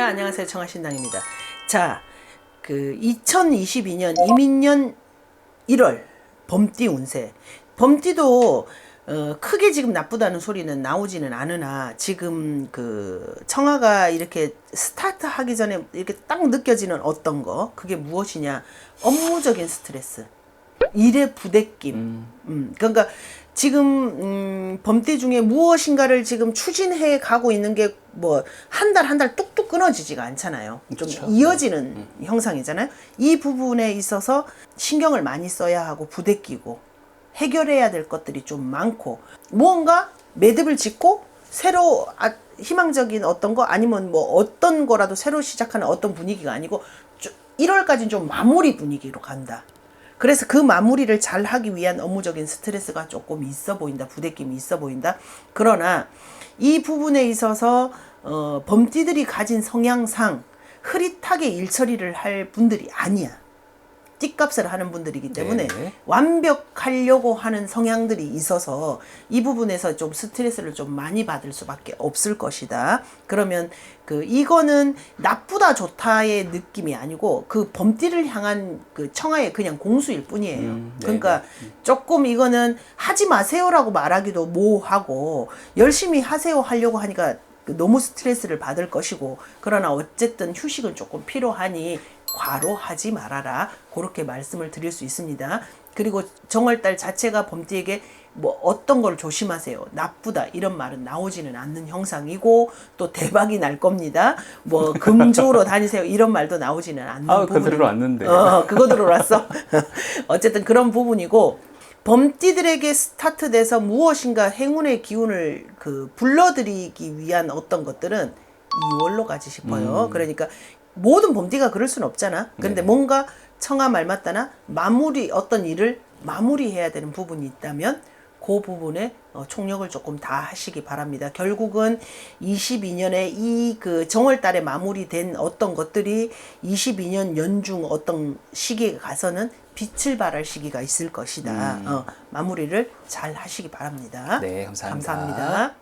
안녕하세요. 청하신당입니다. 자, 그 2022년 이민년 1월 범띠 운세. 범띠도 어, 크게 지금 나쁘다는 소리는 나오지는 않으나 지금 그 청아가 이렇게 스타트 하기 전에 이렇게 딱 느껴지는 어떤 거 그게 무엇이냐 업무적인 스트레스 일의 부대낌 음. 그러니까 지금 음, 범띠 중에 무엇인가를 지금 추진해 가고 있는 게 뭐 한 달 한 달 뚝뚝 끊어지지가 않잖아요. 좀 그쵸. 이어지는 형상이잖아요. 이 부분에 있어서 신경을 많이 써야 하고 부대끼고 해결해야 될 것들이 좀 많고 무언가 매듭을 짓고 새로 아, 희망적인 어떤 거 아니면 뭐 어떤 거라도 새로 시작하는 어떤 분위기가 아니고 1월까지는 좀 마무리 분위기로 간다. 그래서 그 마무리를 잘 하기 위한 업무적인 스트레스가 조금 있어 보인다. 부대낌이 있어 보인다. 그러나 이 부분에 있어서 어, 범띠들이 가진 성향상 흐릿하게 일 처리를 할 분들이 아니야. 띠값을 하는 분들이기 때문에 네. 완벽하려고 하는 성향들이 있어서 이 부분에서 좀 스트레스를 좀 많이 받을 수밖에 없을 것이다. 그러면 그 이거는 나쁘다 좋다의 느낌이 아니고 그 범띠를 향한 그 청하의 그냥 공수일 뿐이에요. 음, 네, 그러니까 조금 이거는 하지 마세요라고 말하기도 뭐하고 열심히 하세요 하려고 하니까 그 너무 스트레스를 받을 것이고 그러나 어쨌든 휴식은 조금 필요하니 과로하지 말아라 그렇게 말씀을 드릴 수 있습니다. 그리고 정월달 자체가 범띠에게 뭐 어떤 걸 조심하세요 나쁘다 이런 말은 나오지는 않는 형상이고 또 대박이 날 겁니다. 뭐 금주로 다니세요 이런 말도 나오지는 않는 아, 부분. 그대로 왔는데. 어, 그거 들어왔어. 어쨌든 그런 부분이고 범띠들에게 스타트돼서 무엇인가 행운의 기운을 그 불러들이기 위한 어떤 것들은 2월로 가지 싶어요. 그러니까 모든 범띠가 그럴 수는 없잖아. 근데 네. 뭔가 청아 말 맞다나 마무리 어떤 일을 마무리해야 되는 부분이 있다면 그 부분에 어, 총력을 조금 다 하시기 바랍니다. 결국은 22년에 이 그 정월달에 마무리된 어떤 것들이 22년 연중 어떤 시기에 가서는 빛을 발할 시기가 있을 것이다. 어, 마무리를 잘 하시기 바랍니다. 네, 감사합니다. 감사합니다.